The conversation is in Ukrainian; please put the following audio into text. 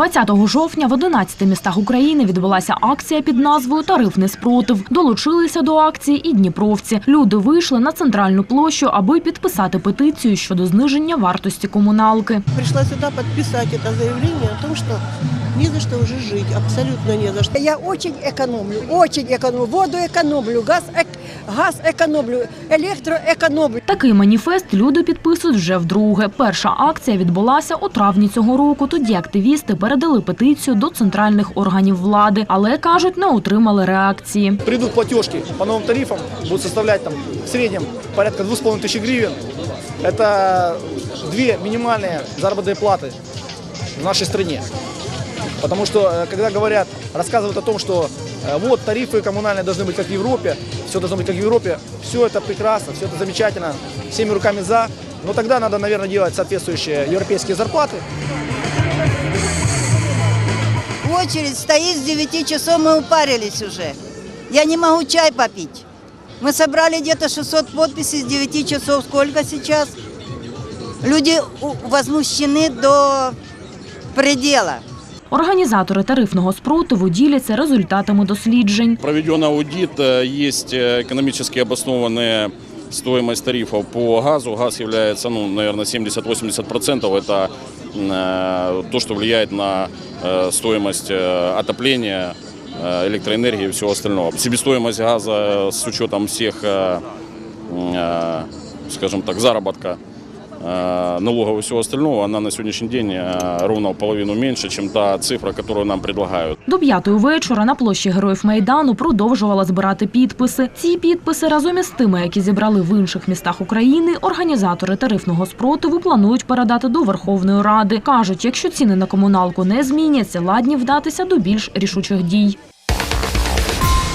20 жовтня в 11 містах України відбулася акція під назвою Тарифний спротив. Долучилися до акції і дніпровці. Люди вийшли на центральну площу, аби підписати петицію щодо зниження вартості комуналки. Пришла сюда подписать это заявление о том, что не за что уже жить, абсолютно не за что. Я очень экономлю, очень экономлю. Воду экономлю, газ, эк- газ экономлю, электроэкономлю. Такий маніфест люди підписують вже вдруге. Перша акція відбулася у травні цього року. Тоді активісти передали петицію до центральних органів влади, але кажуть, не отримали реакції. придут платежки по новым тарифам, будут составлять там в среднем порядка 2500 гривен. Это две минимальные заработные платы в нашей стране. Потому что, э, когда говорят, рассказывают о том, что э, вот тарифы коммунальные должны быть как в Европе, все должно быть как в Европе, все это прекрасно, все это замечательно, всеми руками за, но тогда надо, наверное, делать соответствующие европейские зарплаты, Очередь стоит с 9 часов, мы упарились уже. Я не могу чай попить. Мы собрали где-то 600 подписей с 9 часов. Сколько сейчас? Люди возмущены до предела. Організатори тарифного спротиву діляться результатами досліджень. Проведен аудит, э, есть э, экономически обоснованная стоимость тарифов по газу. Газ является, ну, наверное, 70-80%. Это э, то, что влияет на э, стоимость э, отопления, э, электроэнергии и всего остального. Себестоимость газа э, с учетом всех, э, э, скажем так, заработка э, налогов и всего остального, она на сегодняшний день э, ровно в половину меньше, чем та цифра, которую нам предлагают. До п'ятої вечора на площі Героїв Майдану продовжувала збирати підписи. Ці підписи разом із тими, які зібрали в інших містах України, організатори тарифного спротиву планують передати до Верховної Ради. кажуть, якщо ціни на комуналку не зміняться, ладні вдатися до більш рішучих дій.